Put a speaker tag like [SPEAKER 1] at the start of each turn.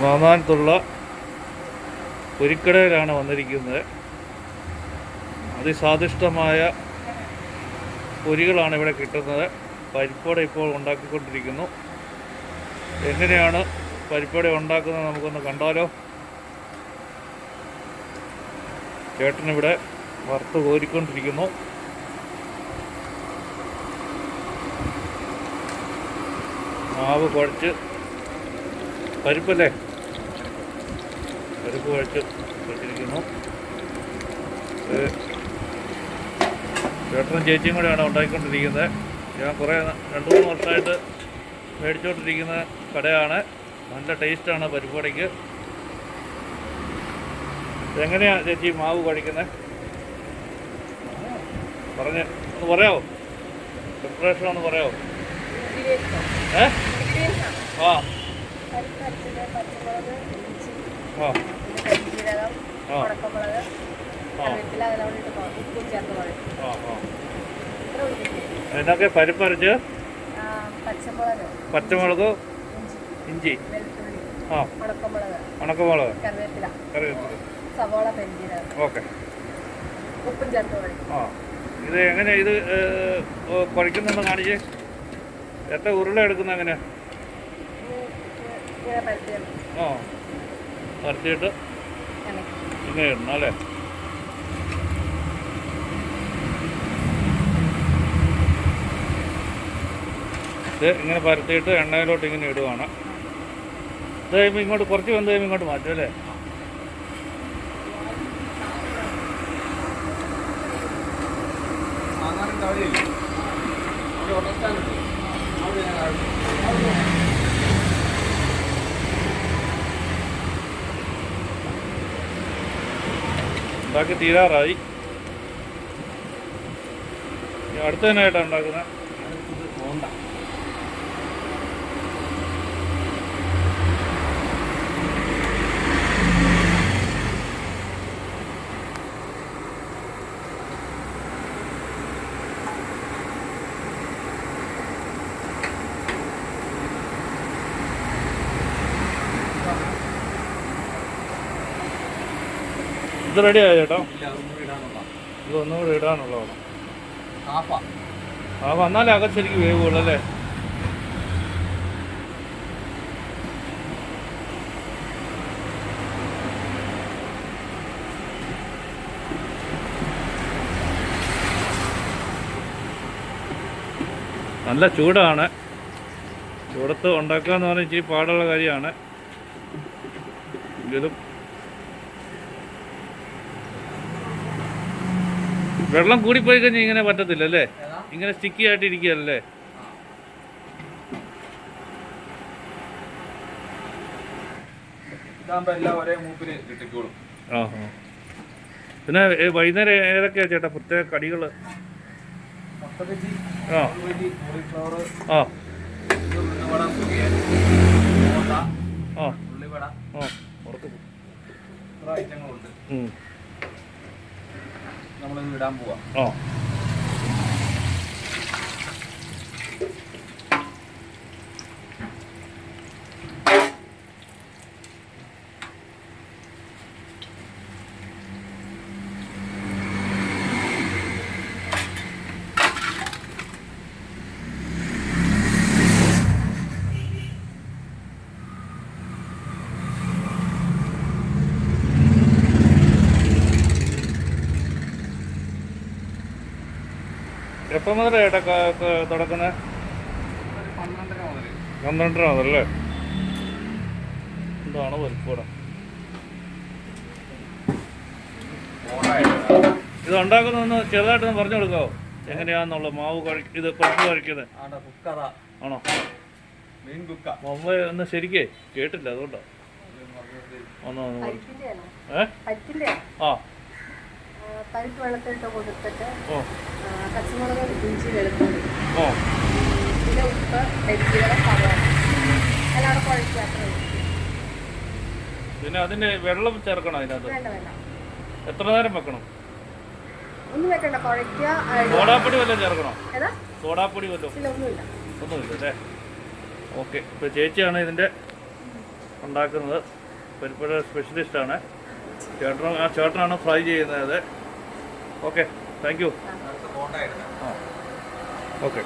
[SPEAKER 1] മാന്നാനത്തുള്ള പുരിക്കടയിലാണ് വന്നിരിക്കുന്നത്. അതിസ്വാദിഷ്ടമായ പൊരികളാണ് ഇവിടെ കിട്ടുന്നത്. പരിപ്പോടെ ഇപ്പോൾ ഉണ്ടാക്കിക്കൊണ്ടിരിക്കുന്നു. എങ്ങനെയാണ് പരിപ്പോടെ ഉണ്ടാക്കുന്നത് നമുക്കൊന്ന് കണ്ടാലോ? ചേട്ടനിവിടെ വറുത്ത് കോരിക്കൊണ്ടിരിക്കുന്നു. മാവ് കുഴച്ച് പരിപ്പല്ലേ? പരിപ്പ് കുഴച്ച് ചേട്ടനും ചേച്ചിയും കൂടെയാണ് ഉണ്ടാക്കിക്കൊണ്ടിരിക്കുന്നത് ഞാൻ കുറേ രണ്ട് മൂന്ന് വർഷമായിട്ട് മേടിച്ചുകൊണ്ടിരിക്കുന്ന കടയാണ്. നല്ല ടേസ്റ്റാണ് പരിപ്പുവടയ്ക്ക് എങ്ങനെയാണ് ചേച്ചി മാവ് കുഴക്കുന്നത് പറഞ്ഞ് ഒന്ന് പറയാമോ പ്രിപ്പറേഷൻ ഒന്ന് പറയാമോ ഏ? ആ. ആ.
[SPEAKER 2] കരിഞ്ജീരകം
[SPEAKER 1] ആ.
[SPEAKER 2] ഉണക്കമുളക്
[SPEAKER 1] ആ.
[SPEAKER 2] കറിവേപ്പില അതെല്ലാം കൂടി ഇട്ട് കുഴ- ഉപ്പും ചേർത്ത് കുഴക്കും
[SPEAKER 1] ആ ആ.
[SPEAKER 2] ഇത്ര ഉള്ളിലേക്ക്
[SPEAKER 1] അതിനൊക്കെ
[SPEAKER 2] പരിപ്പറിച്ച് പച്ചമുളക്
[SPEAKER 1] പച്ചമുളക്
[SPEAKER 2] ഇഞ്ചി വെളുത്തുള്ളി
[SPEAKER 1] ആ.
[SPEAKER 2] ഉണക്കമുളക്
[SPEAKER 1] ഉണക്കമുളക്.
[SPEAKER 2] കറിവേപ്പില
[SPEAKER 1] കറിവേപ്പില.
[SPEAKER 2] സവോള പെരിഞ്ജീരകം
[SPEAKER 1] ഓക്കെ.
[SPEAKER 2] ഉപ്പും ചേർത്ത് കുഴക്കും
[SPEAKER 1] ആ. ഇത് എങ്ങനെ ഇത് കുഴക്കുന്നുണ്ടോ കാണിച്ച്? എത്ര ഉരുള എടുക്കുന്ന എങ്ങനെ
[SPEAKER 2] ഇങ്ങനെ പരത്തി
[SPEAKER 1] ആ. പരത്തിയിട്ട് ഇങ്ങനെ ഇടണം അല്ലേ ഇത് ഇങ്ങനെ പരത്തിയിട്ട് എണ്ണയിലോട്ട് ഇങ്ങനെ ഇടുവാണ്. ഇത് കഴിയുമ്പോൾ ഇങ്ങോട്ട് കുറച്ച് വന്ന് കഴിയുമ്പോൾ ഇങ്ങോട്ട് മാറ്റും അല്ലേ? ഉണ്ടാക്കി തീരാറായി. അടുത്തതിനായിട്ടാണ് ഉണ്ടാക്കുന്നത്. ഇത് ആയ ചേട്ടാ? ഇത് കൂടെ ഇടാനുള്ളതാണ്. ആ വന്നാലേ അകത്ത് ശരിക്കും വേവുള്ളൂ അല്ലേ? നല്ല ചൂടാണ്. ചൂടത്ത് ഉണ്ടാക്കുക എന്ന് പറഞ്ഞാൽ ഇച്ചിരി പാടുള്ള കാര്യമാണ്. എങ്കിലും വെള്ളം കൂടിപ്പോയി കഴിഞ്ഞാൽ ഇങ്ങനെ പറ്റത്തില്ല അല്ലേ? ഇങ്ങനെ സ്റ്റിക്കി ആയിട്ട് ഇരിക്കുകയല്ലേ പിന്നെ വൈകുന്നേരം ഏതൊക്കെയാ ചേട്ടാ പ്രത്യേക കടികൾ
[SPEAKER 3] ബജി
[SPEAKER 1] ആ. ആ. ആ. ആ.
[SPEAKER 3] ഐറ്റങ്ങളുണ്ട്. നമ്മളിത് ഇടാൻ പോവാ
[SPEAKER 1] ആ എപ്പം മുതൽ ഏട്ടാ തുടക്കുന്നത്
[SPEAKER 3] പന്ത്രണ്ടര
[SPEAKER 1] മുതലല്ലേ എന്താണ് വലിപ്പൂട. ഇത് ചെറുതായിട്ട് ചെറുതായിട്ടൊന്ന് പറഞ്ഞു കൊടുക്കാവോ? എങ്ങനെയാണെന്നുള്ള മാവ് കഴിക്ക ഇത് കുഴച്ച് കഴിക്കുന്നത്. ആണോ?
[SPEAKER 3] മെയിൻ കുക്ക.
[SPEAKER 1] മുമ്പ് ഒന്ന് ശരിക്കേ കേട്ടില്ല അതുകൊണ്ടാ. ഒന്ന് ഏ? ആ.
[SPEAKER 2] പരിപ്പ് വെള്ളത്തിലിട്ട് കൊടുത്തിട്ട് പച്ചമുളക് ഇഞ്ചി വെളുത്തുള്ളി. പിന്നെ ഉപ്പ് പെരിഞ്ജീരകം സവോള. എല്ലാം കുഴച്ച് അത്രേ
[SPEAKER 1] പിന്നെ അതിന് വെള്ളം ചേർക്കണം അതിനകത്ത്.
[SPEAKER 2] വേണ്ട വേണ്ട.
[SPEAKER 1] എത്ര നേരം വെക്കണം?
[SPEAKER 2] ഒന്നും വെക്കണ്ട കുഴയ്ക്കുക
[SPEAKER 1] സോഡാപ്പൊടി വല്ലതും ചേർക്കണോ?
[SPEAKER 2] ഏതാ?
[SPEAKER 1] സോഡാപ്പൊടി വല്ലതും
[SPEAKER 2] ഒന്നുമില്ല
[SPEAKER 1] ഒന്നുമില്ല. അല്ലേ ഓക്കെ. ഇപ്പോൾ ചേച്ചിയാണ് ഇതിന്റെ ഉണ്ടാക്കുന്നത്. പരിപ്പുഴ സ്പെഷ്യലിസ്റ്റാണ്. ചേട്ടനും ആ ചേട്ടനാണ് ഫ്രൈ ചെയ്യുന്നത്? Okay thank you okay